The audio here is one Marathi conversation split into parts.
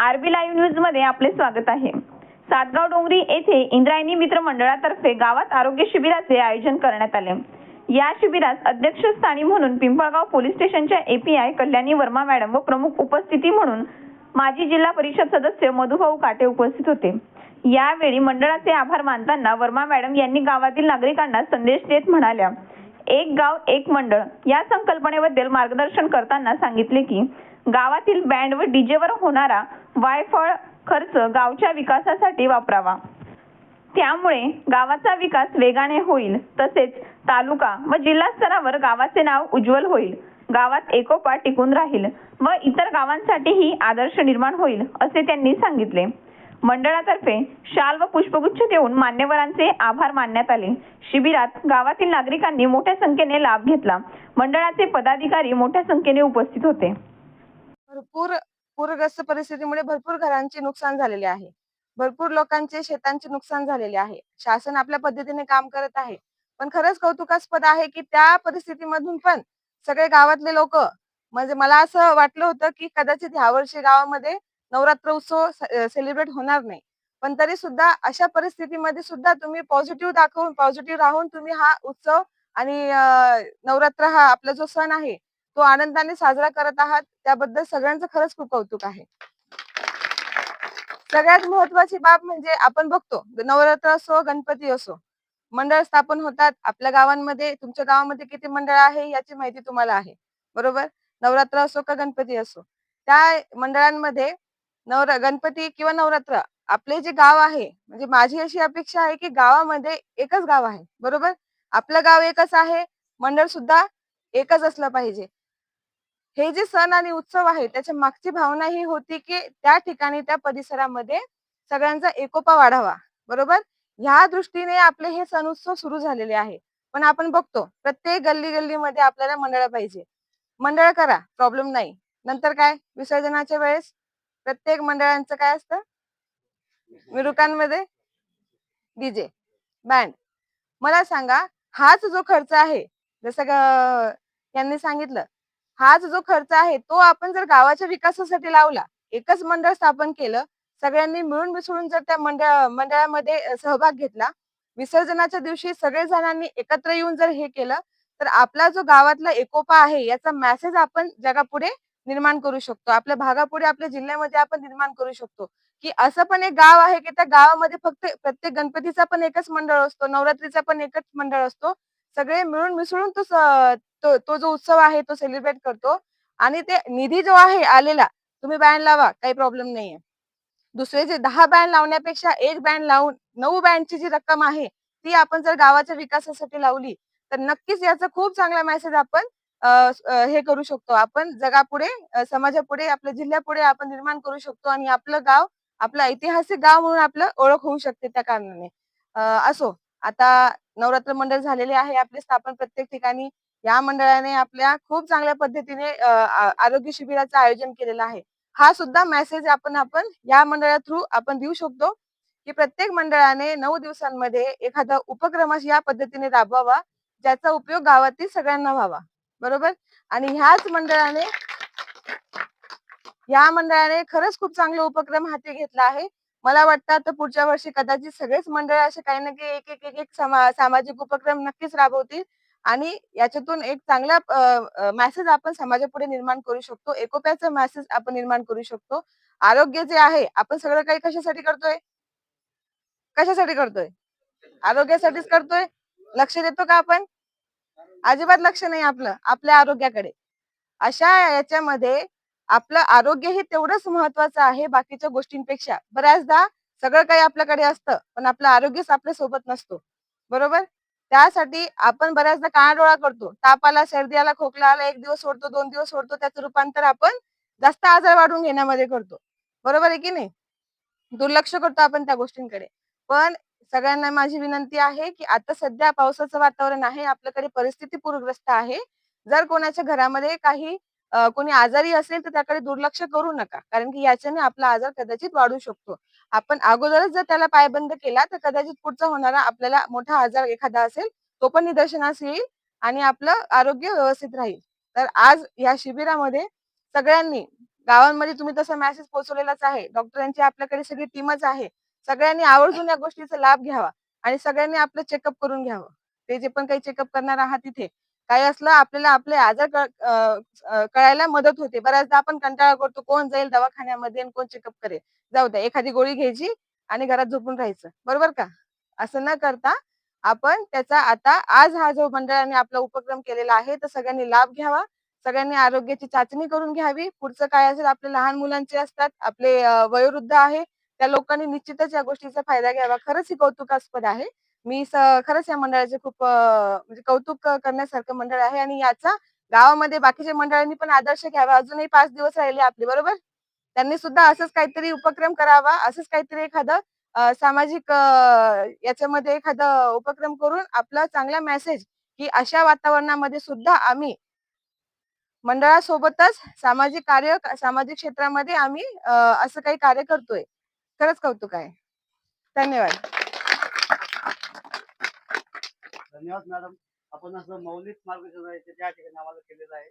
आरबी लाईव्ह न्यूजमध्ये आपले स्वागत आहे. सातगाव डोंगरी येथे इंद्रायणी मित्र मंडळातर्फे गावात आरोग्य शिबिराचे आयोजन करण्यात आले. या शिबिरास अध्यक्षस्थानी म्हणून पिंपळगाव पोलीस स्टेशनच्या एपीआय कल्याणी वर्मा मॅडम व प्रमुख उपस्थिती म्हणून माजी जिल्हा परिषद सदस्य मधुभाऊ काटे उपस्थित होते. यावेळी मंडळाचे आभार मानताना वर्मा मॅडम यांनी गावातील नागरिकांना संदेश देत म्हणाल्या एक गाव एक मंडळ. या संकल्पनेबद्दल मार्गदर्शन करताना सांगितले की गावातील बँड व डीजेवर होणारा वायफळ खर्च गावच्या विकासासाठी वापरावा. त्यामुळे गावाचा विकास वेगाने होईल तसेच तालुका व जिल्हा स्तरावर गावाचे नाव उज्ज्वल होईल. गावात एकोपा टिकून राहील व इतर गावांसाठीही आदर्श निर्माण होईल असे त्यांनी सांगितले. मंडळातर्फे शाल व पुष्पगुच्छ देऊन मान्यवरांचे आभार मानण्यात आले. शिबिरात गावातील नागरिकांनी मोठ्या संख्येने लाभ घेतला. मंडळाचे पदाधिकारी मोठ्या संख्येने उपस्थित होते. भरपूर पूरग्रस्त परिस्थितीमुळे भरपूर घरांचे नुकसान झालेले आहे. भरपूर लोकांचे शेतांचे नुकसान झालेले आहे. शासन आपल्या पद्धतीने काम करत आहे. पण खरंच कौतुकास्पद आहे की त्या परिस्थितीमधून पण सगळे गावातले लोक म्हणजे मला असं वाटलं होतं की कदाचित ह्या वर्षी गावामध्ये नवरात्र उत्सव सेलिब्रेट होणार नाही. पण तरी सुद्धा अशा परिस्थितीमध्ये सुद्धा तुम्ही पॉझिटिव्ह दाखवून पॉझिटिव्ह राहून तुम्ही हा उत्सव आणि नवरात्र हा आपला जो सण आहे तो आनंदाने साजरा करत आहात त्याबद्दल सगळ्यांचं खरंच खूप कौतुक आहे. सगळ्यात महत्वाची बाब म्हणजे आपण बघतो नवरात्र असो गणपती असो मंडळ स्थापन होतात. आपल्या गावांमध्ये तुमच्या गावामध्ये किती मंडळ आहे याची माहिती तुम्हाला आहे. बरोबर? नवरात्र असो का गणपती असो त्या मंडळांमध्ये नवर गणपती किंवा नवरात्र आपले जे गाव आहे म्हणजे माझी अशी अपेक्षा आहे की गावामध्ये एकच गाव आहे. बरोबर? आपलं गाव एकच आहे मंडळ सुद्धा एकच असलं पाहिजे. हे जे सण आणि उत्सव आहे त्याच्या मागची भावना ही होती की त्या ठिकाणी त्या परिसरामध्ये सगळ्यांचा एकोपा वाढावा बरोबर? ह्या दृष्टीने आपले हे सण उत्सव सुरू झालेले आहे. पण आपण बघतो प्रत्येक गल्ली गल्लीमध्ये आपल्याला मंडळ पाहिजे. मंडळ करा प्रॉब्लेम नाही. नंतर काय? विसर्जनाच्या वेळेस प्रत्येक मंडळांचं काय असतं? मिरुकांमध्ये डीजे बँड. मला सांगा हाच जो खर्च आहे जसं ग- यांनी सांगितलं हाच जो खर्च आहे तो आपण जर गावाच्या विकासासाठी लावला एकच मंडळ स्थापन केलं सगळ्यांनी मिळून मिसळून जर त्या मंडळ मंडळामध्ये सहभाग घेतला विसर्जनाच्या दिवशी सगळे जणांनी एकत्र येऊन जर हे केलं तर आपला जो गावातला एकोपा आहे याचा मेसेज आपण जगापुढे निर्माण करू शकतो. आपल्या भागापुढे आपल्या जिल्ह्यामध्ये आपण निर्माण करू शकतो. की असं पण एक गाव आहे की त्या गावामध्ये फक्त प्रत्येक गणपतीचा पण एकच मंडळ असतो नवरात्रीचा पण एकच मंडळ असतो. सगळे मिळून मिसळून तो तो तो जो उत्सव आहे तो सेलिब्रेट करतो. आणि ते निधी जो आहे आलेला तुम्ही बँड लावा काही प्रॉब्लेम नाहीये. दुसरे जे दहा बँड लावण्यापेक्षा एक बँड लावून नऊ बँडची जी रक्कम आहे ती आपण जर गावाच्या विकासासाठी लावली तर नक्कीच याचा खूप चांगला मेसेज आपण हे करू शकतो. आपण जगापुढे समाजापुढे आपल्या जिल्ह्यापुढे आपण निर्माण करू शकतो आणि आपलं गाव आपलं ऐतिहासिक गाव म्हणून आपलं ओळख होऊ शकते त्या कारणाने. असो. आता नवरात्र मंडळ झालेले आहे. आपले स्थापन प्रत्येक ठिकाणी या मंडळाने आपल्या खूप चांगल्या पद्धतीने आरोग्य शिबिराचं आयोजन केलेलं आहे. हा सुद्धा मेसेज आपण आपण या मंडळा थ्रू आपण देऊ शकतो की प्रत्येक मंडळाने नऊ दिवसांमध्ये एखादा उपक्रम या पद्धतीने राबवावा ज्याचा उपयोग गावातील सगळ्यांना व्हावा. बरोबर? आणि ह्याच मंडळाने या मंडळाने खरंच खूप चांगला उपक्रम हाती घेतला आहे. मला वाटतं आता पुढच्या वर्षी कदाचित सगळेच मंडळ असे काही ना काही एक एक एक एक सामाजिक उपक्रम नक्कीच राबवतील. आणि याच्यातून एक चांगला मेसेज आपण समाजापुढे निर्माण करू शकतो. एकोप्याचा मेसेज आपण निर्माण करू शकतो. आरोग्य जे आहे आपण सगळं काही कशासाठी करतोय? कशासाठी करतोय? आरोग्यासाठीच करतोय? लक्ष देतो का आपण? अजिबात लक्ष नाही आपलं. आपल्या आरोग्याकडे. अशा याच्यामध्ये आपलं आरोग्य हे तेवढंच महत्वाचं आहे बाकीच्या गोष्टींपेक्षा. बऱ्याचदा सगळं काही आपल्याकडे असतं पण आपलं आरोग्यच आपल्यासोबत नसतो. बरोबर? त्यासाठी आपण बऱ्याचदा कानाडोळा करतो. ताप आला सर्दी आला खोकला आला एक दिवस सोडतो दोन दिवस सोडतो त्याचं रूपांतर आपण जास्त आजार वाढून घेण्यामध्ये करतो. बरोबर आहे की नाही? दुर्लक्ष करतो आपण त्या गोष्टींकडे. पण सगळ्यांना माझी विनंती आहे की आता सध्या पावसाचं वातावरण आहे आपल्याकडे परिस्थिती पूरग्रस्त आहे. जर कोणाच्या घरामध्ये काही कोणी आजारी असेल तर त्याकडे दुर्लक्ष करू नका. कारण की याच्याने आपला आजार कदाचित वाढू शकतो. आपण अगोदरच जर त्याला पायबंद केला तर कदाचित पुढचा होणारा आपल्याला मोठा आजार एखादा असेल तो पण निदर्शनास येईल आणि आपलं आरोग्य व्यवस्थित राहील. तर आज या शिबिरामध्ये सगळ्यांनी गावांमध्ये तुम्ही तसा मेसेज पोहोचवलेलाच आहे. डॉक्टरांची आपल्याकडे सगळी टीमच आहे. सगळ्यांनी आवर्जून या गोष्टीचा लाभ घ्यावा आणि सगळ्यांनी आपलं चेकअप करून घ्यावं. ते जे पण काही चेकअप करणार आहात तिथे काही असलं आपल्याला आपले आजार कळायला मदत होते. बऱ्याचदा आपण कंटाळा करतो कोण जाईल दवाखान्यामध्ये आणि कोण चेकअप करेल. जाऊ द्या एखादी गोळी घ्यायची आणि घरात झोपून राहायचं. बरोबर का? असं न करता आपण त्याचा आता आज हा जो मंडळाने आपला उपक्रम केलेला आहे तर सगळ्यांनी लाभ घ्यावा. सगळ्यांनी आरोग्याची चाचणी करून घ्यावी. पुढचं काय असेल आपले लहान मुलांचे असतात आपले वयोवृद्ध आहे. त्या लोकांनी निश्चितच या गोष्टीचा फायदा घ्यावा. खरंच ही कौतुकास्पद आहे. मी खरंच या मंडळाचे खूप म्हणजे कौतुक करण्यासारखं मंडळ आहे आणि याचा गावामध्ये बाकीच्या मंडळांनी पण आदर्श घ्यावा. अजूनही पाच दिवस राहिले आपले बरोबर? त्यांनी सुद्धा असंच काहीतरी उपक्रम करावा असंच काहीतरी एखादं सामाजिक याच्यामध्ये एखादं उपक्रम करून आपला चांगला मेसेज की अशा वातावरणामध्ये सुद्धा आम्ही मंडळासोबतच सामाजिक कार्य सामाजिक क्षेत्रामध्ये आम्ही असं काही कार्य करतोय. खरंच कौतुक आहे. धन्यवाद. धन्यवाद मॅडम. आपण असं मौलिक मार्गदर्शन आहे ते त्या ठिकाणी आम्हाला केलेलं आहे.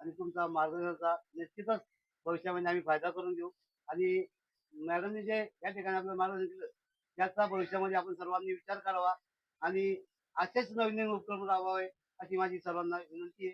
आणि तुमचा मार्गदर्शनाचा निश्चितच भविष्यामध्ये आम्ही फायदा करून घेऊ आणि मॅडमने जे या ठिकाणी आपलं मार्गदर्शन केलं त्याचा भविष्यामध्ये आपण सर्वांनी विचार करावा. आणि असेच नवीन नवीन उपक्रम राबवावे अशी माझी सर्वांना विनंती आहे.